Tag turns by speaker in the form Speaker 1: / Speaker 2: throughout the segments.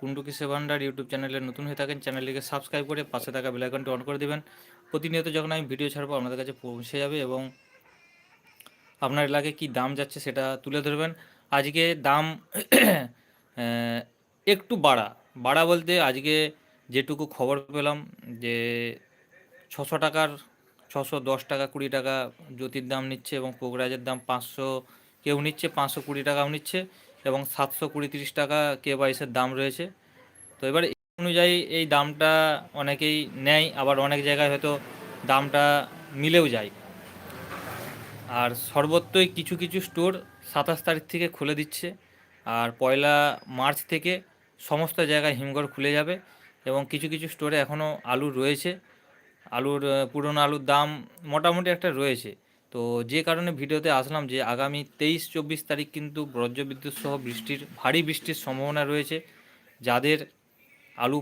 Speaker 1: কুন্ডু কিসে ভান্ডার ইউটিউব চ্যানেলে নতুন হয়ে থাকেন, চ্যানেলটিকে সাবস্ক্রাইব করে পাশে থাকা বেলাইকনটি অন করে দেবেন। প্রতিনিয়ত যখন আমি ভিডিও ছাড়বো, আপনাদের কাছে পৌঁছে যাবে এবং আপনার এলাকায় কী দাম যাচ্ছে সেটা তুলে ধরবেন। আজকে দাম একটু বাড়া। বাড়া বলতে আজকে যেটুকু খবর পেলাম যে ছশো টাকার, ছশো দশ টাকা কুড়ি টাকা জ্যোতির দাম নিচ্ছে এবং পোগরাজের দাম পাঁচশো, কেউ নিচ্ছে, পাঁচশো কুড়ি টাকাও নিচ্ছে। এবং সাতশো কুড়ি তিরিশ টাকা কে বাইশের দাম রয়েছে। তো এবার অনুযায়ী এই দামটা অনেকেই নেয়, আবার অনেক জায়গায় হয়তো দামটা মিলেও যায়। আর সর্বত্রই কিছু কিছু স্টোর সাতাশ তারিখ থেকে খুলে দিচ্ছে, আর পয়লা মার্চ থেকে সমস্ত জায়গায় হিমঘর খুলে যাবে এবং কিছু কিছু স্টোরে এখনও আলু রয়েছে। আলুর, পুরনো আলুর দাম মোটামুটি একটা রয়েছে। তো যে কারণে ভিডিওতে আসলাম যে আগামী তেইশ, চব্বিশ তারিখ কিন্তু বজ্রবিদ্যুৎ সহ বৃষ্টির, ভারী বৃষ্টির সম্ভাবনা রয়েছে। যাদের আলু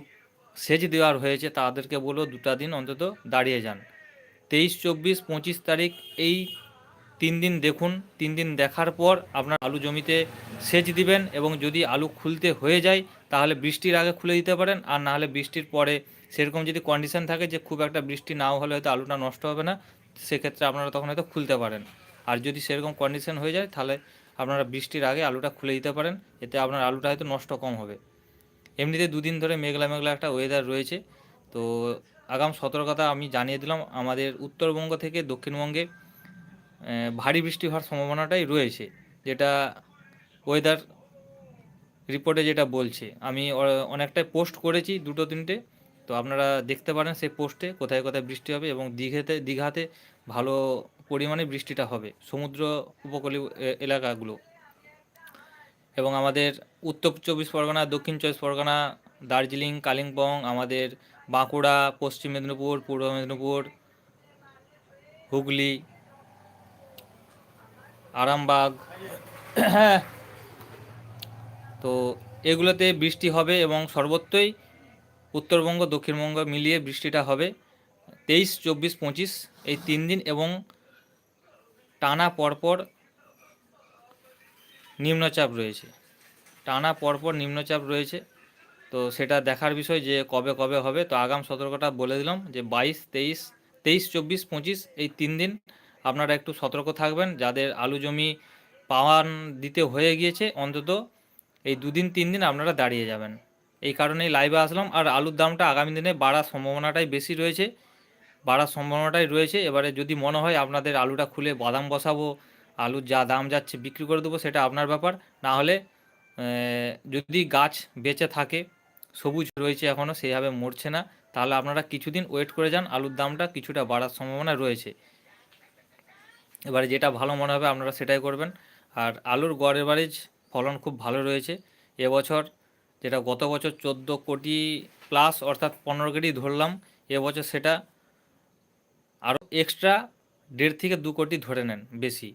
Speaker 1: সেচ দেওয়ার হয়েছে, তাদেরকে বলো দুটা দিন অন্তত দাঁড়িয়ে যান। তেইশ, চব্বিশ, পঁচিশ তারিখ এই তিন দিন দেখুন। তিন দিন দেখার পর আপনার আলু জমিতে সেচ দিবেন এবং যদি আলু খুলতে হয়ে যায়, তাহলে বৃষ্টির আগে খুলে দিতে পারেন। আর না হলে বৃষ্টির পরে সেরকম যদি কন্ডিশন থাকে যে খুব একটা বৃষ্টি নাও হলে হয়তো আলুটা নষ্ট হবে না, সেক্ষেত্রে আপনারা তখন হয়তো খুলতে পারেন। আর যদি সেরকম কন্ডিশন হয়ে যায়, তাহলে আপনারা বৃষ্টির আগে আলুটা খুলে দিতে পারেন, এতে আপনার আলুটা হয়তো নষ্ট কম হবে। এমনিতে দুদিন ধরে মেঘলা মেঘলা একটা ওয়েদার রয়েছে। তো আগাম সতর্কতা আমি জানিয়ে দিলাম, আমাদের উত্তরবঙ্গ থেকে দক্ষিণবঙ্গে ভারী বৃষ্টি হওয়ার সম্ভাবনাটাই রয়েছে, যেটা ওয়েদার রিপোর্টে যেটা বলছে। আমি অনেকটাই পোস্ট করেছি দুটো তিনটে। তো আপনারা দেখতে পারেন সেই পোস্টে কোথায় কোথায় বৃষ্টি হবে এবং দীঘাতে দীঘাতে ভালো পরিমাণে বৃষ্টিটা হবে সমুদ্র উপকূলীয় এলাকাগুলো। এবং আমাদের উত্তর চব্বিশ পরগনা, দক্ষিণ চব্বিশ পরগনা, দার্জিলিং, কালিম্পং, আমাদের বাঁকুড়া, পশ্চিম মেদিনীপুর, পূর্ব মেদিনীপুর, হুগলি, আরামবাগ হ্যাঁ। তো এগুলোতে বৃষ্টি হবে এবং সর্বত্রই উত্তরবঙ্গ, দক্ষিণবঙ্গ মিলিয়ে বৃষ্টিটা হবে। তেইশ, চব্বিশ, পঁচিশ এই তিন দিন এবং টানা পরপর নিম্নচাপ রয়েছে। টানা পরপর নিম্নচাপ রয়েছে। তো সেটা দেখার বিষয় যে কবে কবে হবে। তো আগাম সতর্কটা বলে দিলাম যে বাইশ, তেইশ তেইশ, চব্বিশ, পঁচিশ এই তিন দিন আপনারা একটু সতর্ক থাকবেন। যাদের আলু জমি পাওয়ান দিতে হয়ে গিয়েছে, অন্তত এই দুদিন, তিন দিন আপনারা দাঁড়িয়ে যাবেন। এই কারণেই লাইভে আসলাম। আর আলুর দামটা আগামী দিনে বাড়ার সম্ভাবনাটাই বেশি রয়েছে। বাড়ার সম্ভাবনাটাই রয়েছে। এবারে যদি মনে হয় আপনাদের আলুটা খুলে বাদাম বসাবো, আলুর যা দাম যাচ্ছে বিক্রি করে দেবো, সেটা আপনার ব্যাপার। না হলে যদি গাছ বেঁচে থাকে, সবুজ রয়েছে এখনও সেইভাবে মরছে না, তাহলে আপনারা কিছুদিন ওয়েট করে যান, আলুর দামটা কিছুটা বাড়ার সম্ভাবনা রয়েছে। এবারে যেটা ভালো মনে হবে আপনারা সেটাই করবেন। আর আলুর গড় এভারেজ ফলন খুব ভালো রয়েছে। এবছর যেটা গত বছর চোদ্দ কোটি প্লাস অর্থাৎ পনেরো কোটি ধরলাম এবছর সেটা আরও এক্সট্রা দেড় থেকে দু কোটি ধরে নেন বেশি।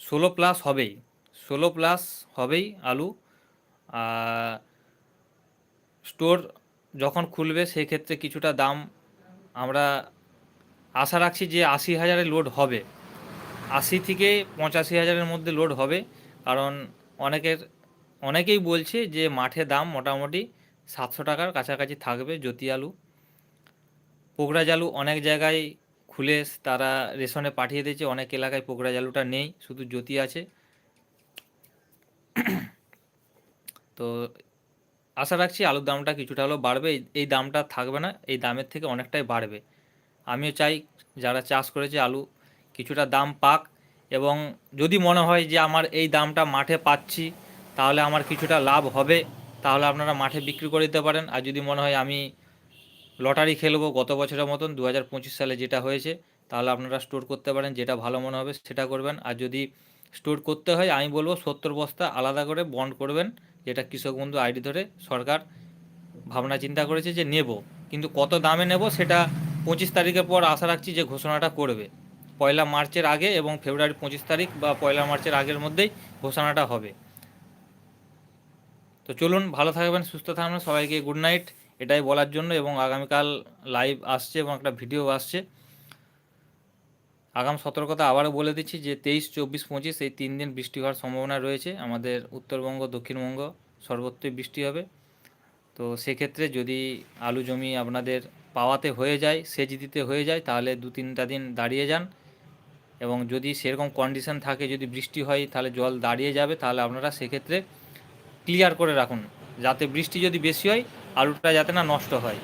Speaker 1: ষোলো প্লাস হবেই, ষোলো প্লাস হবেই আলু। স্টোর যখন খুলবে সেই ক্ষেত্রে কিছুটা দাম আমরা আশা রাখছি যে আশি হাজারের লোড হবে। আশি থেকে পঁচাশি হাজারের মধ্যে লোড হবে, কারণ অনেকের অনেকেই বলছে যে মাঠে দাম মোটামুটি সাতশো টাকার কাছাকাছি থাকবে জ্যোতি আলু। পোকরাজ আলু অনেক জায়গায় খুলে তারা রেশনে পাঠিয়ে দিয়েছে, অনেক এলাকায় পোকরাজ আলুটা নেই, শুধু জ্যোতি আছে। তো আশা রাখছি আলুর দামটা কিছুটা হলেও বাড়বে এই- এই দামটা থাকবে না, এই দামের থেকে অনেকটাই বাড়বে। আমিও চাই যারা চাষ করেছে আলু কিছুটা দাম পাক এবং যদি মনে হয় যে আমার এই দামটা মাঠে পাচ্ছি তাহলে আমার কিছুটা লাভ হবে। তাহলে আপনারা মাঠে বিক্রি করে দিতে পারেন। আর যদি মনে হয় আমি লটারি খেলব গত বছরের মতন দু হাজার পঁচিশ সালে যেটা হয়েছে, তাহলে আপনারা স্টোর করতে পারেন, যেটা ভালো মনে হবে সেটা করবেন। আর যদি স্টোর করতে হয়, আমি বলব সত্তর বস্তা আলাদা করে বন্ড করবেন, যেটা কৃষক বন্ধু আইডি ধরে সরকার ভাবনা চিন্তা করেছে যে নেব। কিন্তু কত দামে নেব সেটা পঁচিশ তারিখের পর আশা রাখছি যে ঘোষণাটা করবে। পয়লা মার্চের আগে এবং ফেব্রুয়ারি পঁচিশ তারিখ বা পয়লা মার্চের আগের মধ্যেই ঘোষণাটা হবে। তো চলুন, ভালো থাকবেন, সুস্থ থাকবেন, সবাইকে গুড নাইট এটাই বলার জন্য এবং আগামীকাল লাইভ আসছে এবং একটা ভিডিও আসছে। আগাম সতর্কতা আবারও বলে দিচ্ছি যে তেইশ, চব্বিশ, পঁচিশ এই তিন দিন বৃষ্টি হওয়ার সম্ভাবনা রয়েছে। আমাদের উত্তরবঙ্গ, দক্ষিণবঙ্গ সর্বত্রই বৃষ্টি হবে। তো সেক্ষেত্রে যদি আলু জমি আপনাদের পাওয়াতে হয়ে যায়, সেচ দিতে হয়ে যায়, তাহলে দু তিনটা দিন দাঁড়িয়ে যান। এবং যদি সেরকম কন্ডিশন থাকে, যদি বৃষ্টি হয়, তাহলে জল দাঁড়িয়ে যাবে। তাহলে আপনারা সেক্ষেত্রে ক্লিয়ার করে রাখুন যাতে বৃষ্টি যদি বেশি হয় আলুটা যাতে না নষ্ট হয়।